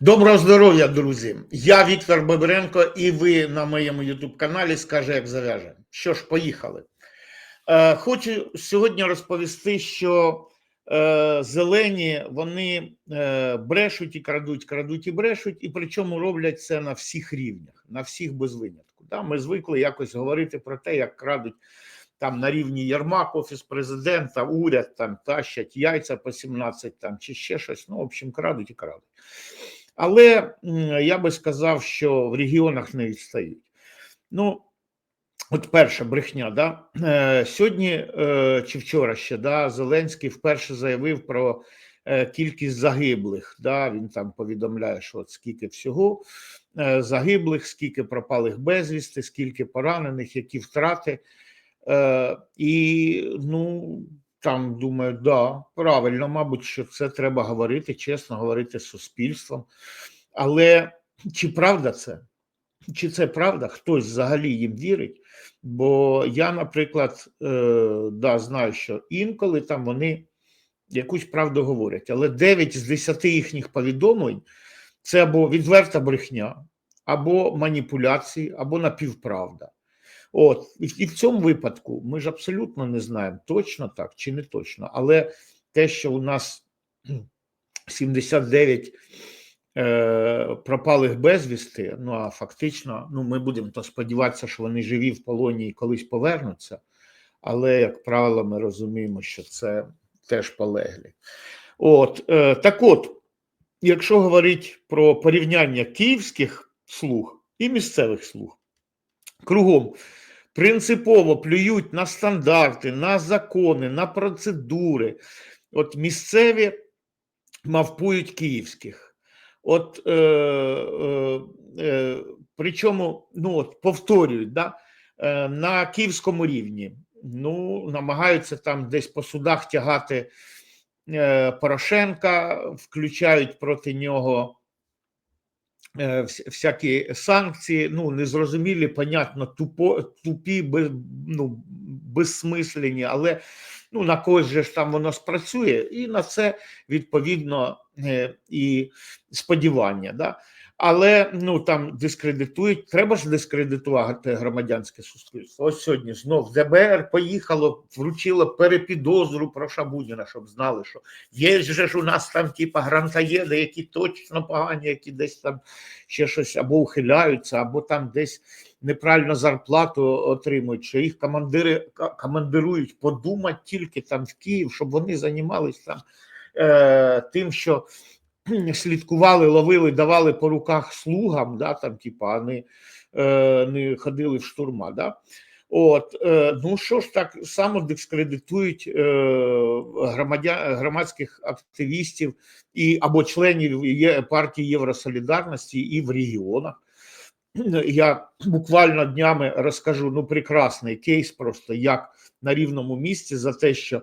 Доброго здоров'я, друзі! Я Віктор Бобренко, і ви на моєму Ютуб-каналі скаже, як зав'яже. Що ж, поїхали. Е, хочу сьогодні розповісти, що е, зелені вони е, брешуть і крадуть, крадуть і брешуть, і причому роблять це на всіх рівнях, на всіх без винятку. Да? Ми звикли якось говорити про те, як крадуть там на рівні Єрмак, офіс президента, уряд там тащать яйця по 17 там чи ще щось. Ну, в общем, крадуть і крадуть. Але я би сказав, що в регіонах не відстають. Ну, от перша брехня, да? Е, сьогодні е, чи вчора ще да, Зеленський вперше заявив про е, кількість загиблих. Да? Він там повідомляє, що от скільки всього загиблих, скільки пропалих безвісти, скільки поранених, які втрати. І ну там думаю, да, правильно, мабуть, що це треба говорити, чесно говорити з суспільством. Але чи правда це? Чи це правда? Хтось взагалі їм вірить? Бо я, наприклад, е, да, знаю, що інколи там вони якусь правду говорять, але 9 з 10 їхніх повідомлень це або відверта брехня, або маніпуляції, або напівправда. От і в- цьому випадку ми ж абсолютно не знаємо, точно так чи не точно, але те, що у нас 79 е, пропалих безвісти, ну а фактично, ну ми будемо то сподіватися, що вони живі в полоні і колись повернуться. Але, як правило, ми розуміємо, що це теж полеглі. От е, так от, якщо говорити про порівняння київських слуг і місцевих слуг, кругом принципово плюють на стандарти, на закони, на процедури. От місцеві мавпують київських. От е, е, е, причому, ну от повторюють, да, е, на київському рівні ну, намагаються там десь по судах тягати е, Порошенка, включають проти нього всякі санкції, ну незрозумілі, понятно, тупо, тупі, без, ну, безсмислені, але ну, на когось же ж там воно спрацює, і на це відповідно е, і сподівання. Да? Але ну там дискредитують, треба ж дискредитувати громадянське суспільство. Ось сьогодні знов ДБР поїхало, вручило перепідозру про Шабуніна, щоб знали, що є ж у нас там типа грантаєди, які точно погані, які десь там ще щось або ухиляються, або там десь неправильно зарплату отримують, що їх командири командирують подумати тільки там в Київ, щоб вони займалися там е, тим, що слідкували, ловили, давали по руках слугам, да, там, типа, а не, е, не ходили в штурма. Да? От, е, ну що ж так само дискредитують е, громадян, громадських активістів і або членів партії Євросолідарності і в регіонах. Я буквально днями розкажу ну прекрасний кейс, просто як на рівному місці за те, що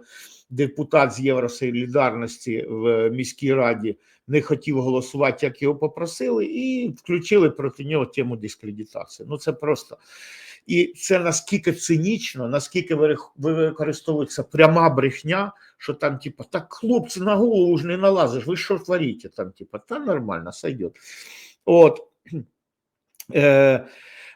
депутат з Євросолідарності в міській раді не хотів голосувати, як його попросили, і включили проти нього тему дискредитації. Ну це просто і це наскільки цинічно, наскільки використовується пряма брехня, що там, типа, так хлопці на голову ж не налазиш, ви що творите? Там, типа, та нормально, сойдет. От. Е,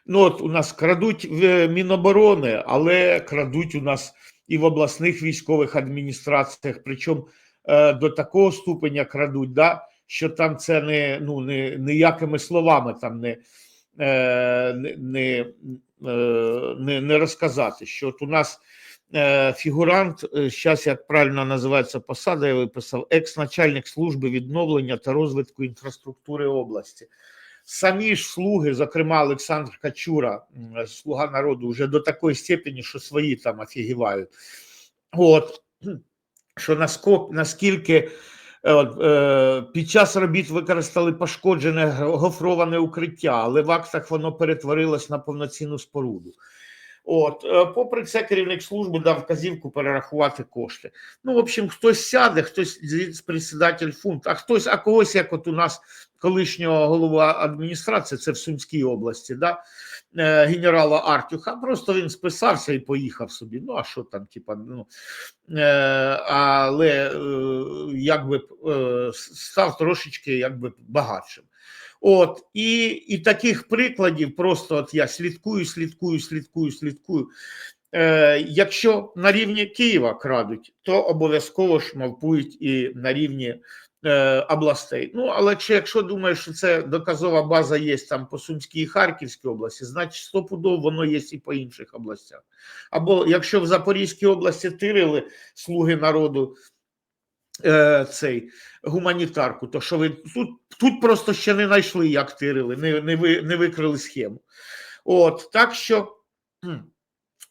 ну, от у нас крадуть в Міноборони, але крадуть у нас і в обласних військових адміністраціях, причому е, до такого ступеня крадуть, да, що там це не ну не ніякими словами там не, е, не, е, не, не розказати. Що от у нас фігурант, зараз як правильно називається посада, я виписав, екс-начальник служби відновлення та розвитку інфраструктури області. Самі ж слуги, зокрема Олександр Качура, слуга народу, вже до такої степені, що свої там офігівають. От що наскільки е, от, е, під час робіт використали пошкоджене гофроване укриття, але в актах воно перетворилось на повноцінну споруду. От, е, попри це, керівник служби дав вказівку перерахувати кошти. Ну, в общем, хтось сяде, хтось председатель фунт, а хтось, а когось, як от у нас колишнього голова адміністрації, це в Сумській області, да, е, генерала Артюха, просто він списався і поїхав собі. Ну, а що там, типа, ну, е, але е, якби став трошечки якби багатшим. От і і таких прикладів просто от я слідкую, слідкую, слідкую, слідкую. Е, Якщо на рівні Києва крадуть, то обов'язково ж мавпують і на рівні областей. Ну але чи якщо думаєш, що це доказова база є там по Сумській і Харківській області, значить стопудово воно є і по інших областях. Або якщо в Запорізькій області тирили слуги народу е, цей гуманітарку, то що ви тут тут просто ще не знайшли, як тирили, не не, ви, не викрили схему. От так що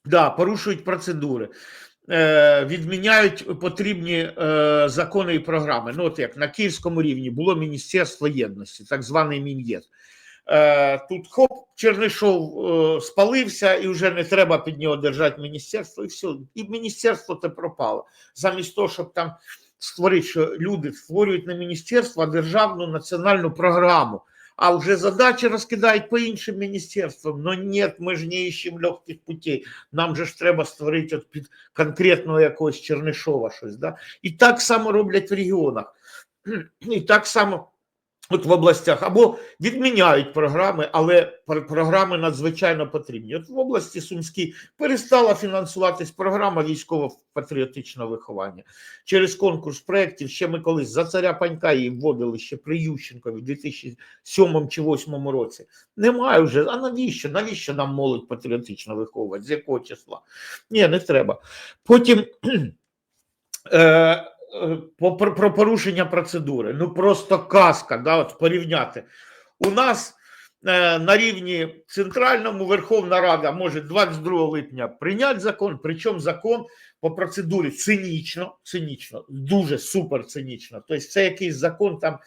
да, порушують процедури. Е, відміняють потрібні е, закони і програми. Ну, от як на київському рівні було Міністерство єдності, так званий Мін'єд. Е, тут хоп, Чернишов спалився, і вже не треба під нього держати міністерство, і все. І міністерство те пропало. Замість того, щоб там створити, що люди створюють не міністерство, а державну національну програму. А вже задачі розкидають по іншим міністерствам. Но ні, ми ж не ищем легких путей. Нам же ж треба створити от під конкретного якогось Чернишова щось. Да? І так само роблять в регіонах. І так само От в областях або відміняють програми, але програми надзвичайно потрібні. От в області Сумській перестала фінансуватись програма військово-патріотичного виховання через конкурс проєктів. Ще ми колись за царя панька її вводили ще при Ющенкові в 2007 чи 2008 році. Немає вже. А навіщо? Навіщо нам молодь патріотично виховувати? З якого числа? Ні, не треба. Потім. Е, Е, про порушення процедури. Ну просто казка, да, от порівняти. У нас е, на рівні центральному Верховна Рада може 22 липня прийняти закон, причому закон по процедурі цинічно, цинічно, дуже супер цинічно. Тобто, це якийсь закон там.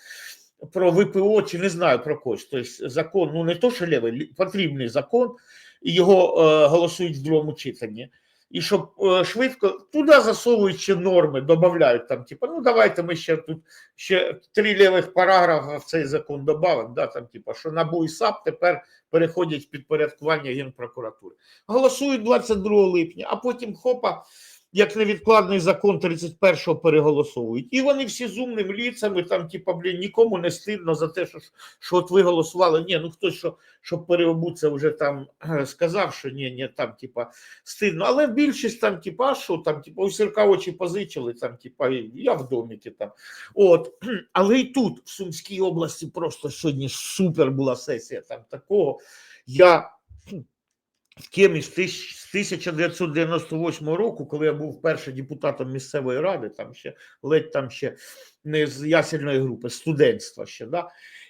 Про ВПО чи не знаю про когось. Тобто закон, ну не то, що левий, потрібний закон, і його е, голосують в другому читанні і щоб е, швидко туди засовують ще норми, додають там, типу, ну давайте ми ще тут ще три лівих параграфа в цей закон додамо, да, там, типу, що НАБУ і САП тепер переходять в підпорядкування Генпрокуратури. Голосують 22 липня, а потім хопа як невідкладний закон 31-го переголосовують. І вони всі з умними ліцями, там, типа, блін, нікому не стидно за те, що що от ви голосували. Ні, ну хтось, що щоб переобуться, вже там сказав, що ні, ні, там, типа, стидно. Але більшість там, типа, що там, типа, у сірка очі позичили, там, типа, я в доміки там. От, але і тут, в Сумській області, просто сьогодні супер була сесія там такого. Я в темі з 1998 року, коли я був першим депутатом місцевої ради, там ще ледь там ще не з ясельної групи, студентства ще. да,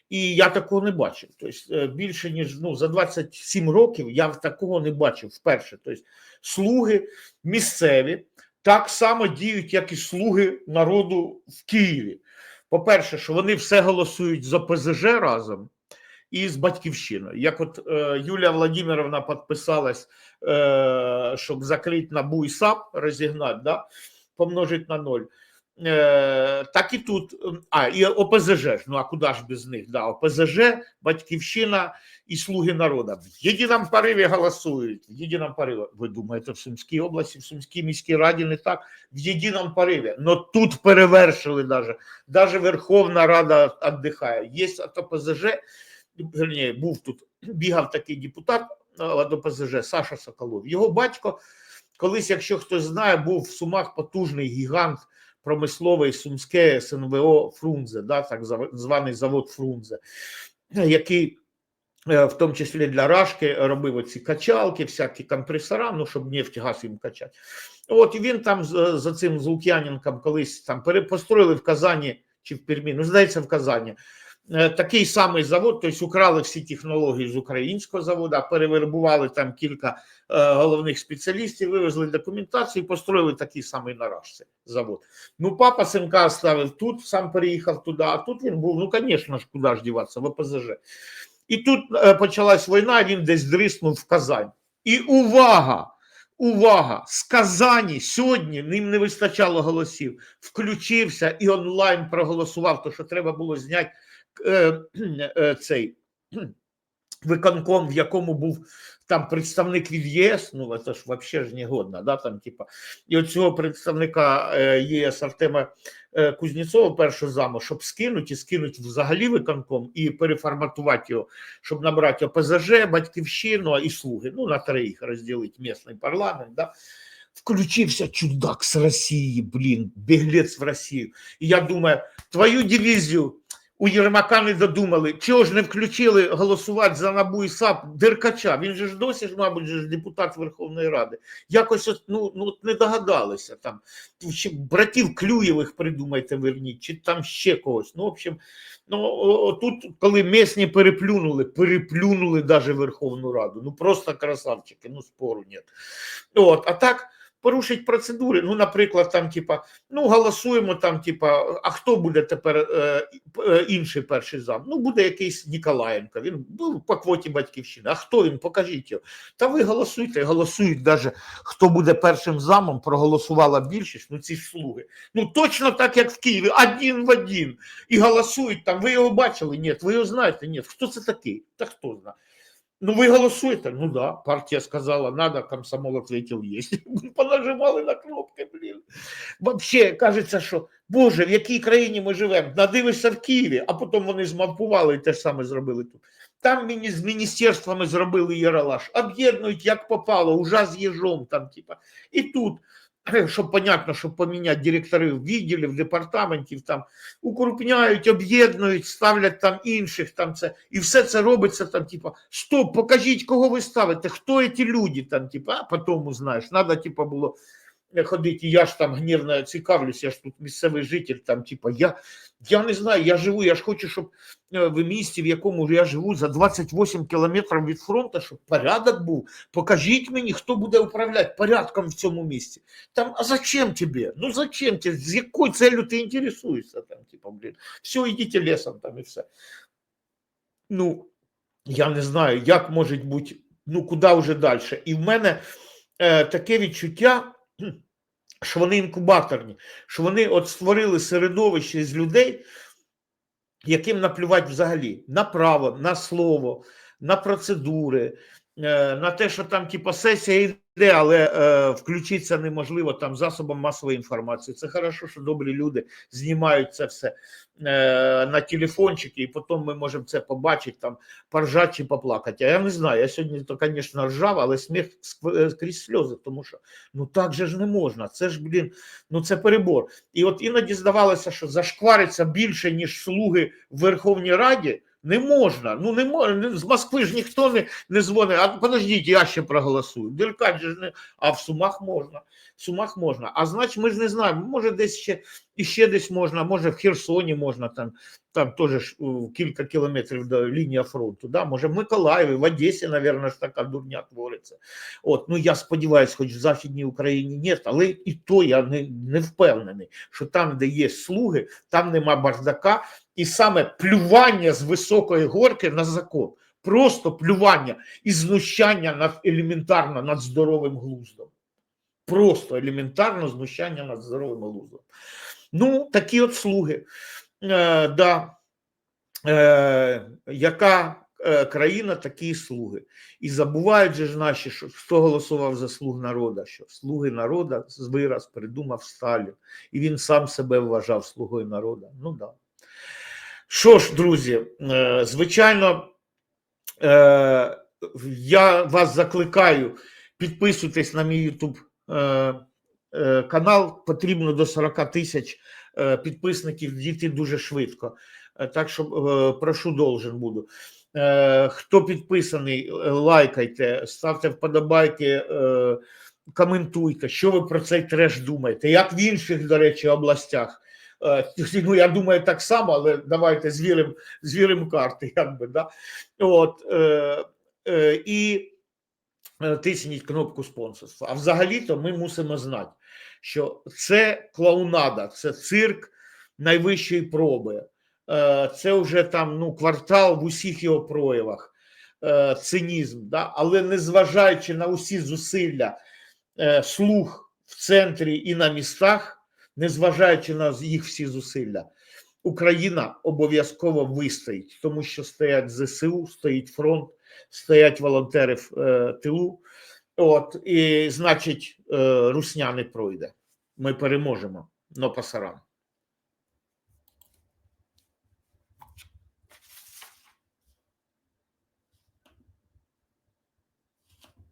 І я такого не бачив. Тобто більше ніж ну, за 27 років я такого не бачив вперше. Тобто слуги місцеві так само діють, як і слуги народу в Києві. По-перше, що вони все голосують за ОПЗЖ разом і з батьківщиною. Як от е, Юлія Владимировна підписалась, е, щоб закрити набу і САП, розігнати, да, помножити на ноль. Е, так і тут, а і ОПЗЖ. Ну а куди ж без них? Да, ОПЗЖ, Батьківщина і Слуги народу. В єдиному пориві голосують. В єдиному пориві. Ви думаєте, в Сумській області, в Сумській міській раді не так, в єдиному пориві. Но тут перевершили даже. Даже Верховна Рада віддихає. Є от ОПЗЖ, верні, був тут, бігав такий депутат до ПЗЖ Саша Соколов. Його батько колись, якщо хтось знає, був в Сумах потужний гігант промисловий сумське СНВО Фрунзе, да, так званий завод Фрунзе, який е, в тому числі для Рашки робив оці качалки, всякі компресора, ну, щоб нефть газ їм качати. От він там за цим Злук'яненком колись там построїли в Казані чи в Пермі, ну, здається, в Казані. Е, такий самий завод, тобто украли всі технології з українського заводу, перевербували там кілька е, головних спеціалістів, вивезли документацію і построїли такий самий наражці завод. Ну, папа синка ставив тут, сам переїхав туди, а тут він був, ну, звісно ж, куди ж діватися, в ОПЗЖ. І тут е, почалась війна, він десь дриснув в Казань. І увага! Увага! З Казані сьогодні ним не вистачало голосів. Включився і онлайн проголосував, то що треба було зняти цей виконком, в якому був там представник від ЄС, ну це ж взагалі ж не годно, да, там, типа, і от цього представника е, ЄС Артема е, Кузнєцова, першого заму, щоб скинути і скинути взагалі виконком і переформатувати його, щоб набрати ОПЗЖ, Батьківщину і слуги, ну, на троїх розділити місний парламент, да. Включився чудак з Росії, блін, біглець в Росію. І я думаю, твою дивізію у Єрмака не додумали. Чого ж не включили голосувати за НАБУ і САП Деркача? Він же ж досі ж, мабуть, ж депутат Верховної Ради. Якось ну, ну от не догадалися там. Братів Клюєвих придумайте, верніть, чи там ще когось. Ну, в общем, ну тут, коли місні переплюнули, переплюнули даже Верховну Раду. Ну просто красавчики, ну спору нет. От, а так. Порушить процедури, ну, наприклад, там, типа, ну, голосуємо там, типа, а хто буде тепер е, е, інший перший зам? Ну, буде якийсь Ніколаєнко, він був по квоті батьківщини. А хто він? Покажіть його. Та ви голосуйте, голосують навіть, хто буде першим замом, проголосувала більшість, ну ці ж слуги. Ну, точно так, як в Києві, один в один. І голосують там, ви його бачили? Ні, ви його знаєте? Ні. Хто це такий? Та хто знає? Ну, ви голосуєте? Ну да, партія сказала, надо, комсомол ответил, есть. Понажимали на кнопки, блін. Вообще, кажеться, що, Боже, в якій країні ми живемо? Надивишся в Києві, а потім вони змапували і те ж саме зробили тут. Там з міністерствами зробили Єралаш, об'єднують як попало, уже з їжом там, типа. І тут, щоб понятно, щоб поміняти директорів відділів, департаментів, там укрупняють, об'єднують, ставлять там інших, там це, і все це робиться там, типа, стоп, покажіть, кого ви ставите, хто ці люди, там, типа, а потім знаєш, треба, типа, було ходити, я ж там гнівно цікавлюсь, я ж тут місцевий житель, там, типа, я, я не знаю, я живу, я ж хочу, щоб е, в місті, в якому я живу, за 28 кілометрів від фронту, щоб порядок був. Покажіть мені, хто буде управляти порядком в цьому місті. Там, а зачем тебе? Ну зачем тебе? З якою целью ти інтересуєшся? Там, типа, блін, все, йдіть лісом там і все. Ну, я не знаю, як може бути, ну куди вже далі. І в мене е, таке відчуття, що вони інкубаторні, що вони от створили середовище з людей, яким наплювати взагалі на право, на слово, на процедури, на те, що там типу, сесія йде, але е, включитися неможливо там засобам масової інформації. Це хорошо, що добрі люди знімають це все е, на телефончики, і потім ми можемо це побачити, там поржати чи поплакати. А я не знаю, я сьогодні то, звісно, ржав, але сміх е, крізь сльози, тому що ну так же ж не можна. Це ж, блін, ну це перебор. І от іноді здавалося, що зашквариться більше, ніж слуги в Верховній Раді. Не можна, ну не можна. З Москви ж ніхто не, не дзвонить. А подождіть, я ще проголосую. Деркач же не. А в Сумах можна. В Сумах можна. А значить, ми ж не знаємо. Може, десь ще і ще десь можна, може в Херсоні можна там, там теж кілька кілометрів до лінії фронту. Да? Може, в Миколаєві, в Одесі, мабуть, така дурня твориться. От, ну я сподіваюся, хоч в Західній Україні ні, але і то я не, не впевнений, що там, де є слуги, там нема бардака, і саме плювання з високої горки на закон. Просто плювання і знущання над елементарно над здоровим глуздом. Просто елементарно знущання над здоровим глуздом. Ну, такі от слуги. Е, да. е, яка е, країна, такі слуги. І забувають же ж наші, що хто голосував за слуг народа, що слуги народа вираз придумав Сталін, і він сам себе вважав слугою народа. Ну да. Що ж, друзі, е, звичайно, е, я вас закликаю підписуйтесь на мій YouTube е, канал. Потрібно до 40 тисяч е, підписників дійти дуже швидко. Е, Так що е, прошу должен буду. Е, Хто підписаний, е, лайкайте, ставте вподобайки, е, коментуйте, що ви про цей треш думаєте, як в інших, до речі, областях. Е, Ну, я думаю, так само, але давайте звіримо звіримо карти, якби, да? От, е, е, і е, тисніть кнопку спонсорства. А взагалі-то ми мусимо знати, що це клоунада, це цирк найвищої проби. Е, Це вже там ну, квартал в усіх його проявах. е, цинізм, да? але незважаючи на усі зусилля е, слух в центрі і на містах, незважаючи на їх всі зусилля, Україна обов'язково вистоїть, тому що стоять ЗСУ, стоїть фронт, стоять волонтери в тилу. От і значить, е, русня не пройде. Ми переможемо. Но пасарам.